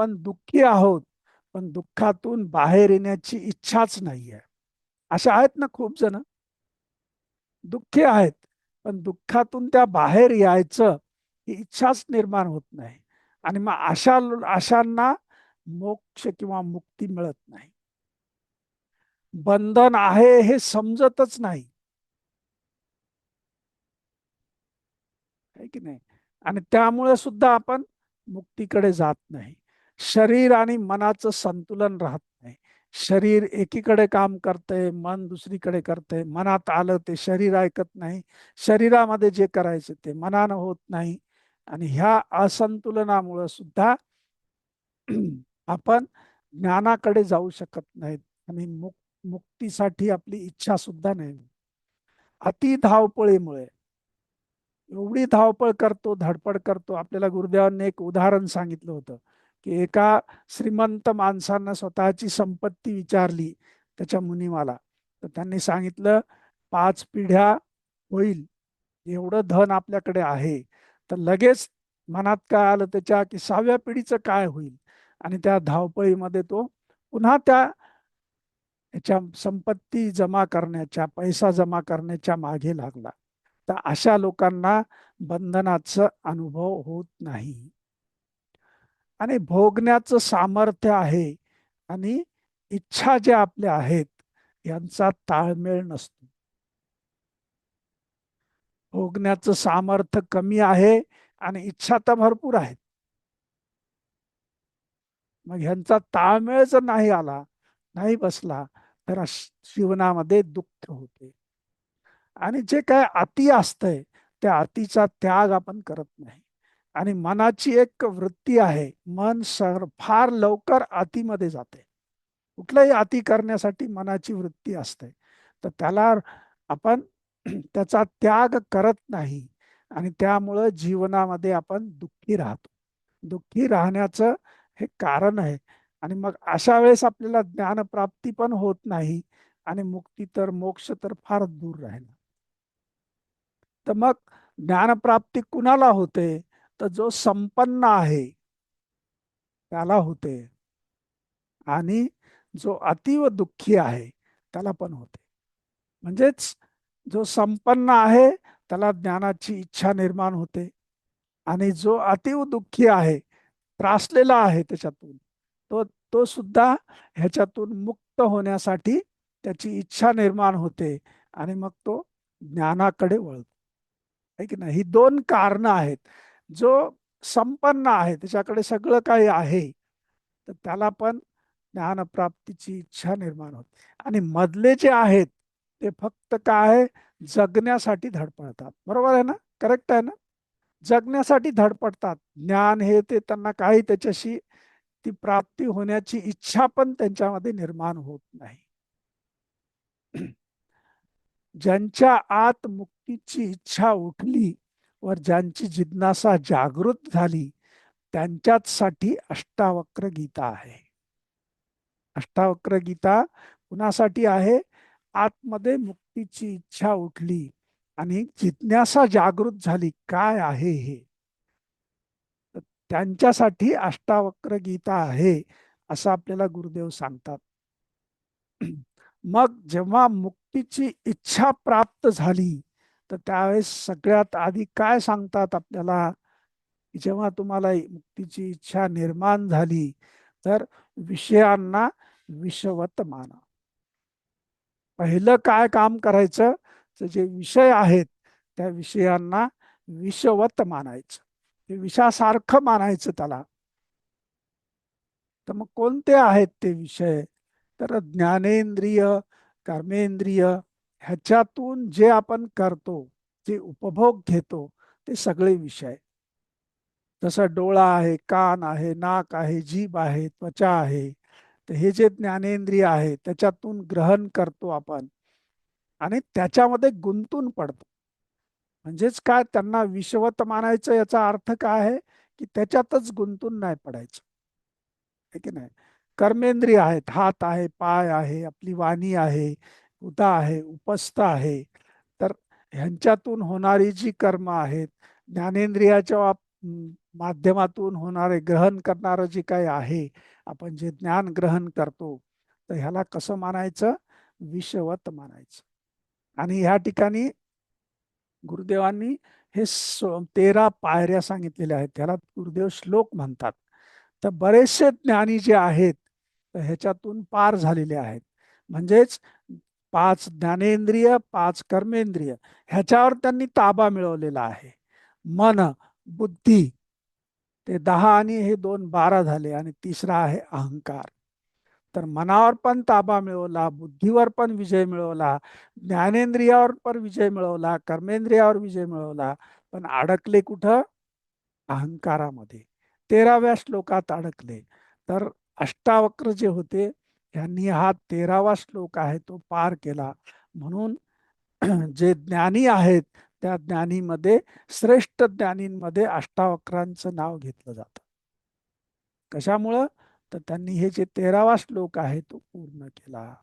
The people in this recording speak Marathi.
आपण दुःखी आहोत पण दुःखातून बाहेर येण्याची इच्छाच नाहीये. अशा आहेत ना खूप जण. दुःखी आहेत पण दुःखातून त्या बाहेर यायचं ही इच्छाच निर्माण होत नाही. आणि मग अशा अशांना मोक्ष किंवा मुक्ती मिळत नाही. बंधन आहे हे समजतच नाही. की नाही? आणि त्यामुळे सुद्धा आपण मुक्तीकडे जात नाही. शरीर आणि मनाचं संतुलन राहत नाही. शरीर एकीकडे काम करतंय मन दुसरीकडे करतंय मनात आलं ते शरीर ऐकत नाही. शरीरामध्ये जे करायचं ते मनानं होत नाही. आणि ह्या असंतुलनामुळं सुद्धा आपण ज्ञानाकडे जाऊ शकत नाहीत. आणि मुक मुक्तीसाठी आपली इच्छा सुद्धा नाही. अति धावपळीमुळे एवढी धावपळ करतो धडपड करतो. आपल्याला गुरुदेवांनी एक उदाहरण सांगितलं होतं. की एका श्रीमंत माणसानं स्वतःची संपत्ती विचारली त्याच्या मुनिमाला. तर त्यांनी सांगितलं पाच पिढ्या होईल एवढं धन आपल्याकडे आहे. तर लगेच मनात काय आलं त्याच्या की सहाव्या पिढीचं काय होईल? आणि त्या धावपळीमध्ये तो पुन्हा त्या याच्या संपत्ती जमा करण्याच्या पैसा जमा करण्याच्या मागे लागला. तर अशा लोकांना बंधनाचा अनुभव होत नाही. आणि भोगण्याचं सामर्थ्य आहे आणि इच्छा ज्या आपल्या आहेत यांचा ताळमेळ नसतो. भोगण्याचं सामर्थ्य कमी आहे आणि इच्छा तर भरपूर आहेत. मग ह्यांचा ताळमेळ जर नाही आला नाही बसला तर जीवनामध्ये दुःख होते. आणि जे काय अति असतंय त्या अतिचा त्याग आपण करत नाही. आणि मनाची एक वृत्ती आहे. मन सर फार लवकर अतिमध्ये जाते. कुठलंही अति करण्यासाठी मनाची वृत्ती असते. तर त्याला आपण त्याचा त्याग करत नाही आणि त्यामुळं जीवनामध्ये आपण दुःखी राहतो. दुःखी राहण्याचं हे कारण आहे. आणि मग अशा वेळेस आपल्याला ज्ञानप्राप्ती पण होत नाही आणि मुक्ती तर मोक्ष तर फार दूर राहिला. तर मग ज्ञानप्राप्ती कुणाला होते? तर जो संपन्न आहे त्याला होते. आणि जो अतिव दुःखी आहे त्याला पण होते. म्हणजेच जो संपन्न आहे त्याला ज्ञानाची इच्छा निर्माण होते. आणि जो अतिव दुःखी आहे त्रासलेला आहे त्याच्यातून तो तो सुद्धा ह्याच्यातून मुक्त होण्यासाठी त्याची इच्छा निर्माण होते आणि मग तो ज्ञानाकडे वळतो. आहे की नाही? ही दोन कारण आहेत. जो संपन्न आहे त्याच्याकडे सगळं काही आहे तर त्याला पण ज्ञानप्राप्तीची इच्छा निर्माण होते. आणि मधले जे आहेत ते फक्त काय जगण्यासाठी धडपडतात. बरोबर आहे ना? करेक्ट आहे ना? जगण्यासाठी धडपडतात. ज्ञान हे ते त्यांना काही त्याच्याशी ती प्राप्ती होण्याची इच्छा पण त्यांच्यामध्ये निर्माण होत नाही. ज्यांच्या आत मुक्तीची इच्छा उठली वर ज्यांची जिज्ञासा जागृत झाली त्यांच्याच साठी अष्टावक्र गीता आहे. अष्टावक्र गीता कुणासाठी आहे? आतमध्ये मुक्तीची इच्छा उठली आणि जिज्ञासा जागृत झाली काय आहे हे? त्यांच्यासाठी अष्टावक्र गीता आहे असं आपल्याला गुरुदेव सांगतात. मग जेव्हा मुक्तीची इच्छा प्राप्त झाली तर त्यावेळेस सगळ्यात आधी काय सांगतात आपल्याला? जेव्हा तुम्हाला मुक्तीची इच्छा निर्माण झाली तर विषयांना विषवत माना. पहिलं काय काम करायचं? तर जे विषय आहेत त्या विषयांना विषवत मानायचं. ते विषासारखं मानायचं त्याला. तर मग कोणते आहेत ते विषय? तर ज्ञानेंद्रिय कर्मेंद्रिय ह्याच्यातून जे आपण करतो जे उपभोग घेतो ते सगळे विषय. जसं डोळा आहे कान आहे नाक आहे जीभ आहे त्वचा आहे तर हे जे ज्ञानेंद्रिय आहे त्याच्यातून ग्रहण करतो आपण आणि त्याच्यामध्ये गुंतून पडतो. म्हणजेच काय? त्यांना विषवत मानायचं याचा अर्थ काय आहे? की त्याच्यातच गुंतून नाही पडायचं. आहे की नाही? कर्मेंद्रिय आहेत हात आहे पाय आहे आपली वाणी आहे उदा आहे उपस्थ आहे. तर ह्यांच्यातून होणारी जी कर्म आहेत ज्ञानेंद्रियाच्या माध्यमातून होणारे ग्रहण करणारं जे काही आहे आपण जे ज्ञान ग्रहण करतो तर ह्याला कसं मानायचं? विषवत मानायचं. आणि ह्या ठिकाणी गुरुदेवांनी हे तेरा पायऱ्या सांगितलेल्या आहेत. त्याला गुरुदेव श्लोक म्हणतात. तर बरेचसे ज्ञानी जे आहेत तर ह्याच्यातून पार झालेले आहेत. म्हणजेच पाच ज्ञानेंद्रिय पाच कर्मेंद्रिय. ह्याच्यावर त्यांनी ताबा मिळवलेला आहे. मन बुद्धी ते दहा आणि हे दोन बारा झाले आणि तिसरा आहे अहंकार. तर मनावर पण ताबा मिळवला बुद्धीवर पण विजय मिळवला ज्ञानेंद्रियावर पण विजय मिळवला कर्मेंद्रियावर विजय मिळवला पण अडकले कुठं? अहंकारामध्ये. तेराव्या श्लोकात अडकले. तर अष्टावक्र जे होते यांनी हा तेरावा श्लोक आहे तो पार केला. म्हणून जे ज्ञानी आहेत त्या ज्ञानीमध्ये श्रेष्ठ ज्ञानींमध्ये अष्टावक्रांचं नाव घेतलं जातं. कशामुळं? तर त्यांनी हे जे तेरावा श्लोक आहे तो पूर्ण केला.